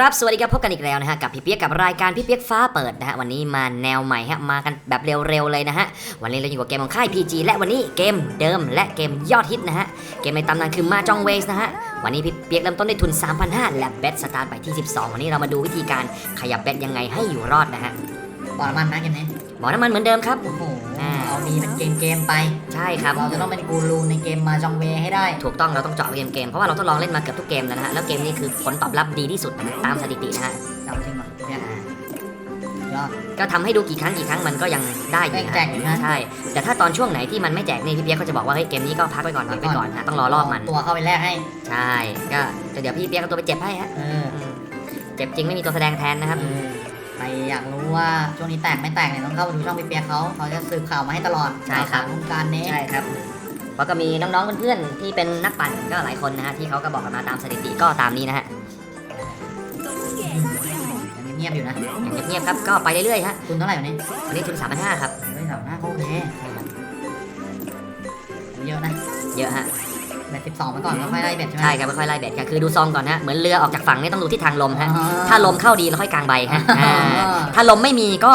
ครับ สวัสดีครับ พบกันอีกแล้วนะฮะ กับพี่เปียกกับรายการพี่เปียกฟ้าเปิดนะฮะ วันนี้มาแนวใหม่ฮะ มากันแบบเร็วๆเลยนะฮะ วันนี้เราอยู่กับเกมของค่าย PG และวันนี้เกมเดิมและเกมยอดฮิตนะฮะ เกมในตำนานคือมาจองเวสนะฮะ วันนี้พี่เปียกเริ่มต้นด้วยทุน 3,500 และเบสสตาร์ทไปที่ 12 วันนี้เรามาดูวิธีการขยับเบสยังไงให้อยู่รอดนะฮะบ่อน้ำมันนะเกมนี้บอกน้ำมันเหมือนเดิมครับ โอ้โห อ่าเอาดีเป็นเกมเกมๆไป ใช่ครับ เราจะต้องเป็นกูรูในเกมมาจองเวให้ได้ ถูกต้องเราต้องเจาะเกมเกมเพราะว่าเราทดลองเล่นมาเกือบทุกเกมแล้วนะฮะ แล้วเกมนี้คือผลตอบรับดีที่สุดนะฮะตามสถิตินะฮะเอาจริงเหรอเนี่ยอ่ายอดก็ทำให้ดูกี่ครั้งกี่ครั้งมันก็ยังได้อยู่นะแจกอยู่นะใช่ แต่ถ้าตอนช่วงไหนที่มันไม่แจกนี่พี่เปียกก็จะบอกว่าเฮ้ยเกมนี้ก็พักไว้ก่อนพักไว้ก่อนนะต้องรอรอบมัน ตัวเข้าไปแลกให้ ใช่ ก็เดี๋ยวพี่เปียกเอาตัวไปเจ็บให้ฮะเอออืมเจ็บจริงไม่มีตัวแสดงแทนนะครับเออ ใครอยากรู้ว่าช่วงนี้แตกไม่แตกเนี่ยต้องเข้าไปดูช่องพี่เปียกเขาเขาจะสืบข่าวมาให้ตลอดใช่ครับ ข่าวสาวงการนี้ใช่ครับเพราะก็มีน้องๆเพื่อนๆที่เป็นนักปั่นก็หลายคนนะฮะที่เขาก็บอกกันมาตามสถิติก็ตามนี้นะฮะยังเงียบๆอยู่นะอย่างเงียบๆครับก็ไปเรื่อยๆฮะคุณเท่าไหร่วันนี้วันนี้ทุนสามพันห้าครับไม่แถวหน้าเขาโอเคเยอะนะ เยอะฮะ แบตสิบสองมาก่อนก็ค่อยไล่แบตใช่ไหม ใช่ครับค่อยๆไล่เบ็ดครับคือดูซองก่อนฮะเหมือนเรือออกจากฝั่งนี่ต้องดูทิศทางลมฮะอ๋อถ้าลมเข้าดีแล้วค่อยกางใบฮะอ่าอ๋อถ้าลมไม่มีก็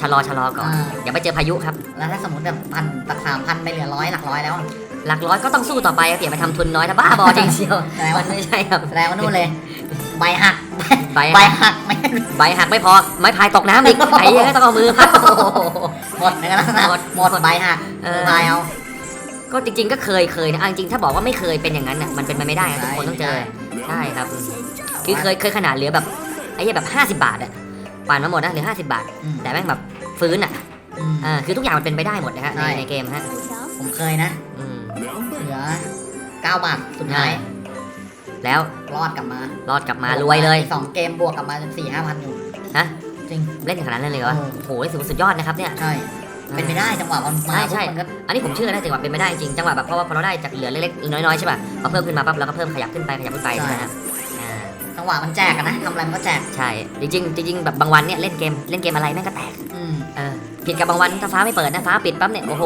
ชะลอชะลอก่อนอ่า อย่าไปเจอพายุครับแล้วถ้าสมมติแบบพันตักสามพันไปเหลือร้อยหลักร้อยแล้วอะหลักร้อยก็ต้องสู้ต่อไปครับอย่าไปทำทุนน้อยถ้าบ้าบอจริงเชียวแสดงมัว่านไม่ใช่ครับแสดงว่านู่นเลย ใบหักใบใบหักหักไม่ใบหักไม่พอไม้พายตกน้ำอีกไอ้เหี้ยต้องเอามือพัดโอ้โห หมดเลยนะหมด หมดใบหักเออ ตายเอา ก็จริงๆก็เคยเคยนะเอาจริงๆถ้าบอกว่าไม่เคยเป็นอย่างนั้นน่ะมันเป็นไปไม่ได้ครับทุกคนต้องเจอใช่ครับ คือเคยเคยขนาดเหลือแบบไอ้เหี้ยแบบ 50 บาทอะปั่นมาหมดนะเหลือ50 บาท อืมแต่แม่งแบบฟื้นอะอืม อ่าคือทุกอย่างมันเป็นไปได้หมดนะฮะในใช่ ในเกมฮะผมเคยนะ อืมเหลือเก้าบาท สุดท้าย แล้วรอดกลับมารอดกลับมารวยเลย สองเกมบวกกลับมาจนสี่ห้าพันอยู่ฮะ จริง เล่นขนาดนั้นเลยเหรอเออโอ้โหนี่ถือว่าสุดยอดนะครับเนี่ย ใช่ เป็นไปได้จังหวะมันมาใช่ใช่ปุ๊บมันก็อันนี้ผมเชื่อนะจังหวะเป็นไม่ได้จริงจังหวะแบบเพราะว่าพอเราได้จากเหลือเล็กๆน้อยๆใช่ป่ะพอเพิ่มขึ้นมาปั๊บเราก็เพิ่มขยับขึ้นไปขยับขึ้นไปใช่ไหมครับอ่าจังหวะมันแจกอะนะทำอะไรมันก็แจกใช่จริงๆจริงๆแบบบางวันเนี่ยเล่นเกมเล่นเกมอะไรแม่งก็แตกอืมเออผิดกับบางวันถ้าฟ้าไม่เปิดนะฟ้าปิดปั๊บเนี่ยโอ้โห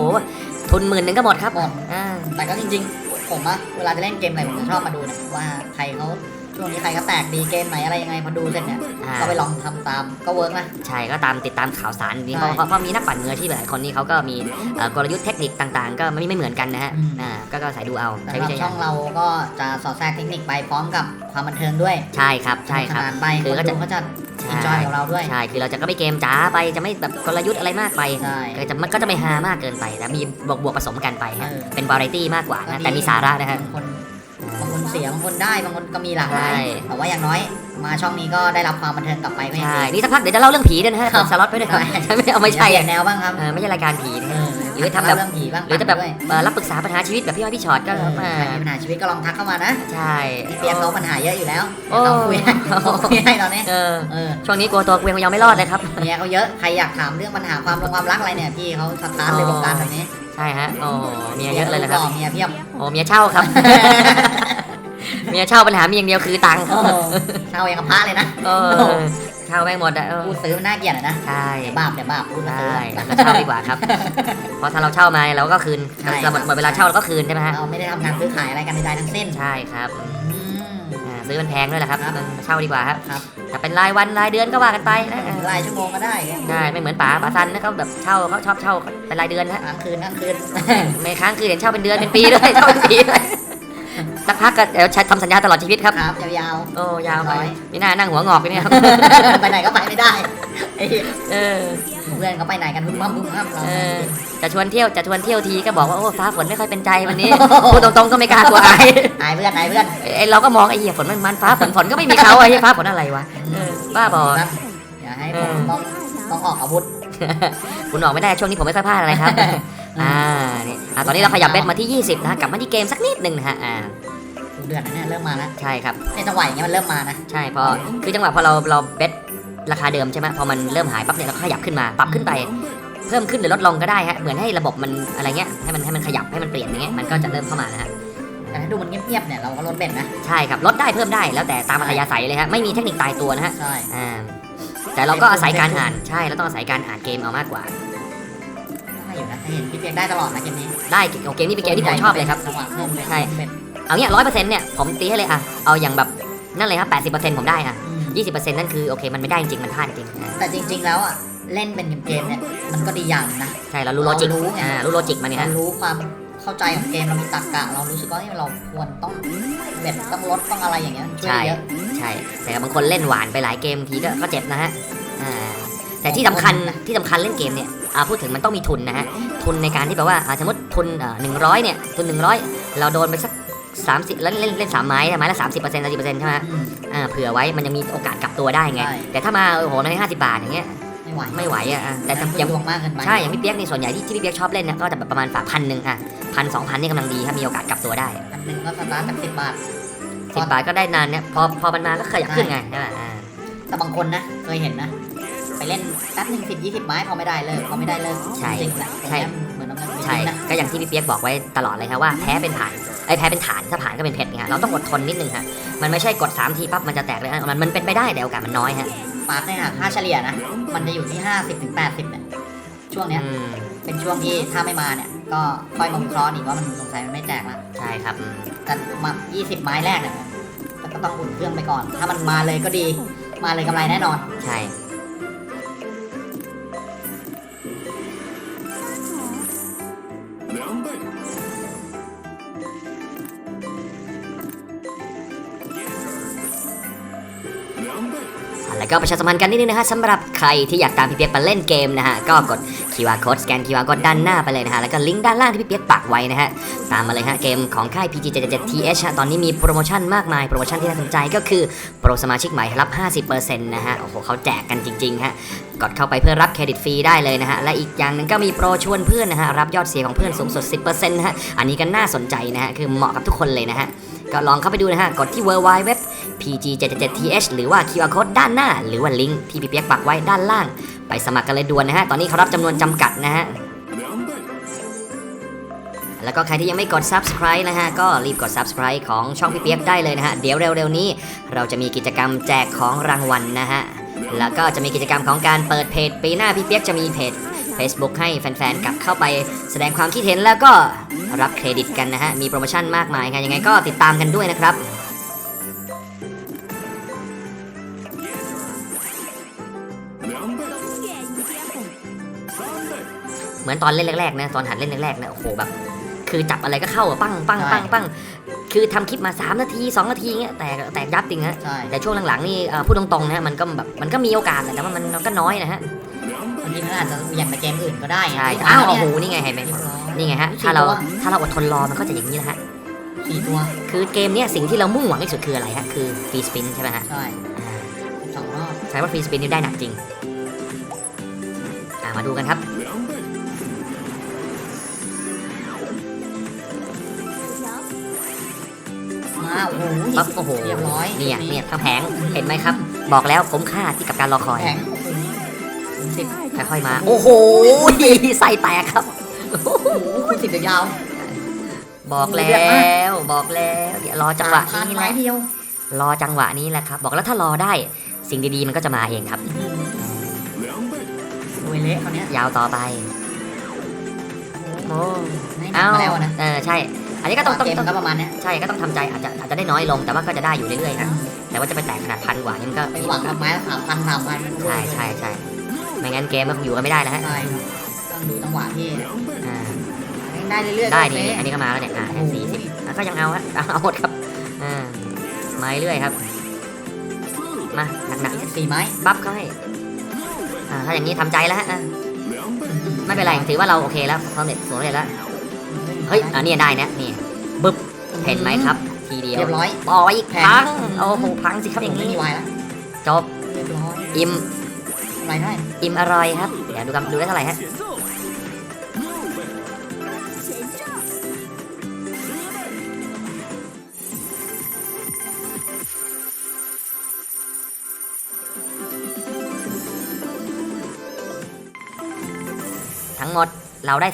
ทุนหมื่นหนึ่งก็หมดครับหมดอ่า แต่ก็จริง ๆ ผมอะเวลาจะเล่นเกมอะไรผมจะชอบมาดูนะว่าใครเขา ช่วงนี้ใครก็แตกดีเกมไหนอะไรยังไงพอดูเสร็จเนี่ยอ่า ก็ไปลองทำตามก็เวิร์กนะ ใช่ก็ตามติดตามข่าวสารนี่ใช่เพราะเพราะเพราะมีนักปั่นมืออาชีพหลายคนนี่เขาก็มีเอ่อกลยุทธ์เทคนิคต่างๆ ก็ไม่ไม่เหมือนกันนะฮะอืม อ่าก็ก็ใส่ดูเอาใช้สำหวิรับจารณช่องเราก็จะสอดแทรกเทคนิคไปพร้อมกับความบันเทิงด้วยใช่ครับใช่ครับสนุกสนานไปคือคนก็จะดูเขาจะใช่อินจอยกับเราด้วย ใช่ คือเราจะก็ไม่เกมจ๋าไปจะไม่แบบกลยุทธ์อะไรมากไปใช่ ก็จะมันก็จะไม่ฮามากเกินไปแต่มีบวกบวกผสมกันไปฮะเออ เป็นวาไรตี้มากกว่านะแต่มีสาระนะฮะบางคนบางคน เสียบางคนได้บางคนก็มีหลากหลายใช่ แต่ว่าอย่างน้อย มาช่องนี้ก็ได้รับความบันเทิงกลับไปไม่ใช่ดีนี่สักพักเดี๋ยวจะเล่าเรื่องผีด้วยนะฮะครับ สล็อตไปด้วยครับไม่เอาไม่ใช่เปลี่ยนแนวบ้างครับเออไม่ใช่รายการผีนะเอฮะอหรือทำแบบ เรื่องผีบ้างหรือจะแบบด้วยเอ่อรับปรึกษาปัญหาชีวิตแบบพี่อ้อยพี่ชอตก็เออมาใครมีปัญหาชีวิตก็ลองทักเข้ามานะใช่ พี่เปียกเขาปัญหาเยอะอยู่แล้วโอ้ต้องคุยให้ต้องคุยให้ตอนนี้เออเออช่วงนี้กลัวตัวกูยังไม่รอดเลยครับ เมียเขาเยอะใครอยากถามเรื่องปัญหาความรงความรักอะไรเนี่ยพี่เขาสถานเลยวงการแบบนี้ใช่ฮะโอ้เมียเยอะเลยนะครับ เมียเพียบ โอ้เมียเช่าครับ เมียเช่าปัญหามีอย่างเดียวคือตังค์โอ้เช่าเองกับพระเลยนะเออเช่าแม่งหมดอะเออพูดซื้อมันน่าเกลียดอะนะใช่เดี๋ยวบาปเดี๋ยวบาปพูดมาซื้อ ใช่เราเช่าดีกว่าครับ เพราะถ้าเราเช่ามาเราก็คืนใช่เราหมดหมดเวลาเช่าเราก็คืนใช่ไหมฮะเราไม่ได้ทำการซื้อขายอะไรกันใดๆทั้งสิ้นใช่ครับอืม อ่าซื้อมันแพงด้วยแหละครับครับเออเช่าดีกว่าครับครับ แต่เป็นรายวันรายเดือนก็ว่ากันไปนะเออรายชั่วโมงก็ได้ใช่ไม่เหมือนป๋าป๋าซันนะเขาแบบเช่าเขาชอบเช่าเป็นรายเดือนนะฮะกลางคืนกลางคืน ไม่ค้างคือเห็นเช่าเป็นเดือนเป็นปีด้วยเช่าเป็นปีด้วย สักพักก็เดี๋ยวใช้ทำสัญญาตลอดชีวิตครับ ครับยาวโอ้ยาวไปร้อยมีหน้านั่งหัวงอกไปเนี่ยครับ ๆ ไปไหนก็ไปไม่ได้ไอ้เหี้ยเออ เพื่อนเขาไปไหนกันพุ่มพั่มพุ่มพั่มเราเออจะชวนเที่ยวจะชวนเที่ยวทีก็บอกว่าโอ้ฟ้าฝนไม่ค่อยเป็นใจวันนี้พูดตรงๆก็ไม่กล้ากลัวอายหายเพื่อนหายเพื่อนไอ้เราก็มองไอ้เหี้ยฝนมันมันฟ้าฝนฝนก็ไม่มีเขาไอ้เหี้ยฟ้าฝนอะไรวะเออบ้าบอ ครับอย่าให้เอผมอต้องต้องออกอาวุธ คุณออกไม่ได้ช่วงนี้ผมไม่ค่อยพลาดอะไรครับ อ่านี่อะตอนนี้เราขยับเบสมาที่ 20นะฮะกลับมาที่เกมสักนิดหนึ่งนะฮะอ่าดู เดือดนะเนี่ยเริ่มมาแล้วใช่ครับในจังหวะอย่างเงี้ยมันเริ่มมานะ ใช่พอคือจังหวะพอเราเราเบสราคาเดิมใช่ไหมพอมันเริ่มหายปั๊บเนี่ยเราก็ขยับขึ้นมาปรับขึ้นไปเพิ่มขึ้นหรือลดลงก็ได้ฮะเหมือนให้ระบบมันอะไรเงี้ยให้มันให้มันขยับให้มันเปลี่ยนอย่างเงี้ยมันก็จะเริ่มเข้ามานะฮะแต่ถ้าดูมันเงียบๆเนี่ยเราก็ลดเบ็ดนะใช่ครับลดได้เพิ่มได้แล้วแต่ตามอัธยาศัยเลยฮะไม่มีเทคนิคตายตัวนะฮะใช่อ่าแต่เราก็อาศัยการอ่านใช่เราต้องอาศัยการอ่านเกมเอามากกว่าได้อยู่นะถ้าเห็นพี่เปียกได้ตลอดนะเกมนี้ได้เกมนี้เป็นเกมที่ผมชอบเลยครับจังหวะเพิ่มเบ็ดใช่ เบ็ดเอาเนี้ยร้อยเปอร์เซ็นต์เนี่ยผมตีให้เลยอะเอาอย่างแบบนั่นเลยครับแปดสิบเปอร์เซ็นต์ผมได้อะอืม20%นั่นคือโอเคมันไม่ได้จริงๆมันพลาดจริงอ่าแต่จริง ๆ แล้วอะเล่นเป็นเกมๆเนี่ยมันก็ดีอย่างนะใช่เรารู้โลจิกเรารู้ไงอ่ารู้โลจิกมันเนี่ยเราฮะรู้ความเข้าใจของเกมเรามีตรรกะเรารู้สึกว่าเฮ้ยเราควรต้องเบ็ดต้องลดต้องอะไรอย่างเงี้ยมันช่วยใช่เยอะใช่แต่บางคนเล่นหวานไปหลายเกมทีก็ก็เจ็บนะฮะอ่าแต่ที่สำคัญที่สำคัญเล่นเกมเนี่ยอ่าพูดถึงมันต้องมีทุนนะฮะทุนในการที่แบบว่าอ่าสมมติทุนหนึ่งร้อยเนี่ยทุนหนึ่งร้อยเราโดนไปสัก สามสิบแล้วเล่นเล่นสามไม้นะไม้ละสามสิบเปอร์เซ็นต์สามสิบเปอร์เซ็นต์ใช่ไหมฮะอืม อ่าเผื่อไว้มันยังมีโอกาสกลับตัวได้ไง ใช่ แต่ถ้ามาโอ้โหในห้าสิบบาทอย่างเงี้ยไม่ไหวไม่ไหวอะอะแต่แต่ถ้ายัยังงดวงมากเกินไปใช่อย่างพี่เปียกนี่ส่วนใหญ่ที่ที่พี่เปียกชอบเล่นเนี่ยก็จะแบบประมาณฝากพันหนึ่งอะพันสองพันนี่กำลังดีถ้ามีโอกาสกลับตัวได้อันหนึ่งก็สตาร์ทจากสิบบาทสิบบาทก็ได้นานเนี่ยพอพอมันมาก็ขยับขึ้นไงใช่ไหมอ่าแต่บางคนนะเคยเห็นนะ ไปเล่นแป๊บหนึ่งสิบยี่สิบไม้พอไม่ได้เลิกพอไม่ได้เลิกใช่จริงๆแหละใช่เหมือนน้ำมันใช่นะก็อย่างที่พี่เปียกบอกไว้ตลอดเลยครับว่าแพ้เป็นผ่าน ไอ้ยแพ้เป็นฐานถ้าผ่านก็เป็นเพชรไงฮะเราต้องอดทนนิดนึงฮะมันไม่ใช่กด3ทีปั๊บมันจะแตกเลยฮะมันมันเป็นไปได้แต่โอกาสมันน้อยฮะปาร์คเนี่ยหากค่าเฉลี่ยนะ มันจะอยู่ที่ห้าสิบถึงแปดสิบเนี่ยช่วงเนี้ยอืมเป็นช่วงที่ถ้าไม่มาเนี่ย ก็ค่อยมาวิเคราะห์อีกว่ามันสงสัยมันไม่แจกละใช่ครับอืมแต่มา20 ไม้แรกเนี่ยก็ต้องอุ่นเครื่องไปก่อน ถ้ามันมาเลยก็ดีมาเลยกำไรแน่นอน ใช่ ก็ประชาสัมพันธ์กันนิดนึงนะฮะสำหรับใครที่อยากตามพี่เปียกไปเล่นเกมนะฮะก็กด QR code สแกน QR code ด้านหน้าไปเลยนะฮะแล้วก็ลิงก์ด้านล่างที่พี่เปียกปักไว้นะฮะตามมาเลยฮะเกมของค่าย PG77TH ตอนนี้มีโปรโมชั่นมากมายโปรโมชั่นที่น่าสนใจก็คือโปรสมาชิกใหม่รับ 50%นะฮะโอ้โหเขาแจกกันจริงๆฮะกดเข้าไปเพื่อรับเครดิตฟรีได้เลยนะฮะ และอีกอย่างหนึงก็มีโปรชวนเพื่อนนะฮะ รับยอดเสียของเพื่อนสูงสุด 10%นะฮะ อันนี้ก็น่าสนใจนะฮะ คือเหมาะกับทุกคนเลยนะฮะ ก็ลองเข้าไปดูนะฮะ กดที่ w w w PG77TH หรือว่า QR code ด้านหน้า หรือว่าลิงก์ที่พี่เปียกปักไว้ด้านล่าง ไปสมัครกันเลยด่วนนะฮะ ตอนนี้เขารับจำนวนจำกัดนะฮะ，แล้วก็ใครที่ยังไม่กด subscribe นะฮะ ก็รีบกด subscribe ของช่องพี่เปียกได้เลยนะฮะ เดี๋ยวเร็วๆนี้ เราจะมีกิจกรรมแจกของรางวัลนะฮะ แล้วก็จะมีกิจกรรมของการเปิดเพจปีหน้าพี่เปียกจะมีเพจ Facebook ให้แฟนๆ กลับเข้าไปแสดงความคิดเห็นแล้วก็รับเครดิตกันนะฮะ มีโปรโมชั่นมากมายไงยังไงก็ติดตามกันด้วยนะครับเหมือนตอนเล่นแรกๆนะตอนหัดเล่นแรกๆนะโอ้โหแบบ คือจับอะไรก็เข้าอะปั้งปั้งปั้งปั้งคือทำคลิปมา 3 นาที 2 นาทีเงี้ยแต่แต่ยับจริงฮะแต่ช่วงหลังๆนี่พูดตรงๆนะมันก็แบบมันก็มีโอกาสแต่ว่ามันก็น้อยนะฮะ บางทีมันอาจจะเหวี่ยงไปเกมอื่นก็ได้ไงใช่ที่อ้าวเนี่โอ้ยโหนี่ไงเห็นไหมเรียบร้อยนี่ไงฮะสี่ถ้าเราตัวถ้าเราอดทนรอมันก็จะอย่างนี้แหละฮะสี่ตัว คือเกมเนี้ยสิ่งที่เรามุ่งหวังที่สุดคืออะไรฮะ คือฟรีสปินใช่ไหมฮะ ใช่อ่าสองรอบใช้ว่าฟรีสปินนี่ได้หนักจริงอ่ามาดูกันครับ两倍，มาโอ้โหปั๊บโอ้โหเรียบร้อยเนี่ยเนี่ยทั้งแผงเห็นไหมครับ บอกแล้วคุ้มค่าที่กับการรอคอยแข็งโอ้โห สิบค่อยๆมา โอ้โหใส่แตกครับโอ้โหคุณสิบเดี๋ยวยาว บอกแล้เดือดมากวบอกแล้ว เดี๋ยวรอจังหวะผ่านนี้ไม้แหละเดียวรอจังหวะนี้แหละครับ บอกแล้วถ้ารอได้สิ่งดีๆมันก็จะมาเองครับ两倍，รวยเละเขาวเนี้ยยาวต่อไปโอ้ไม่หนัเอ้ากมาแล้วนะเออใช่ อันนี้ก็ต้องต้องเกมต้องก็ประมาณเนี้ยใช่ก็ต้องทำใจอาจจะอาจจะได้น้อยลงแต่ว่าก็จะได้อยู่เรื่อยๆครับแต่ว่าจะไปแตกขนาดพันกว่านี่มันก็ไปหวังกับไม้ละสามพันสามพันใช่ใช่ใช่ ไม่งั้นเกมมันคงอยู่กันไม่ได้แล้วฮะใช่ครับต้องดูจังหวะที่อ่าได้เรื่อยๆได้ดีอันนี้ก็มาแล้วเนี่ยอ่าสี่สิบก็ยังเอาฮะเอาหมดครับอ่าไม้เรื่อยครับ มาหนักๆสี่ไม้บัฟเขาให้อ่าถ้าอย่างนี้ทำใจแล้วฮะไม่เป็นไรถือว่าเราโอเคแล้วสำเร็จสำเร็แล้วเฮ้ยอันนี้ได้นะนี่บึ๊บเห็นไหมครับ ทีเดียวเรียบร้อยต่ออีกพังโอ้โหพังสิครับอย่างนี้จบอิ่ม อร่อยเท่าไหร่อิ่มอร่อยครับ เดี๋ยวดูกันดูได้เท่าไหร่ฮะทั้งหมด เราได้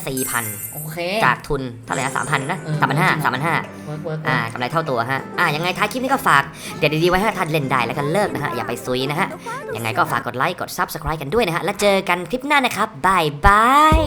โอเค4,000จากทุนเท่าไหร่นะ3,000นะเออ3,500 3,500เวิร์กเวิร์กอ่ากำไรเท่าตัวฮะ อ่ายังไงท้ายคลิปนี้ก็ฝาก เดี๋ยวดีๆไว้ให้ท่านเล่นได้แล้วกันเลิกนะฮะ อย่าไปซุยนะฮะ ยังไงก็ฝากกดไลค์ กด Subscribe กันด้วยนะฮะ แล้วเจอกันคลิปหน้านะครับบายบาย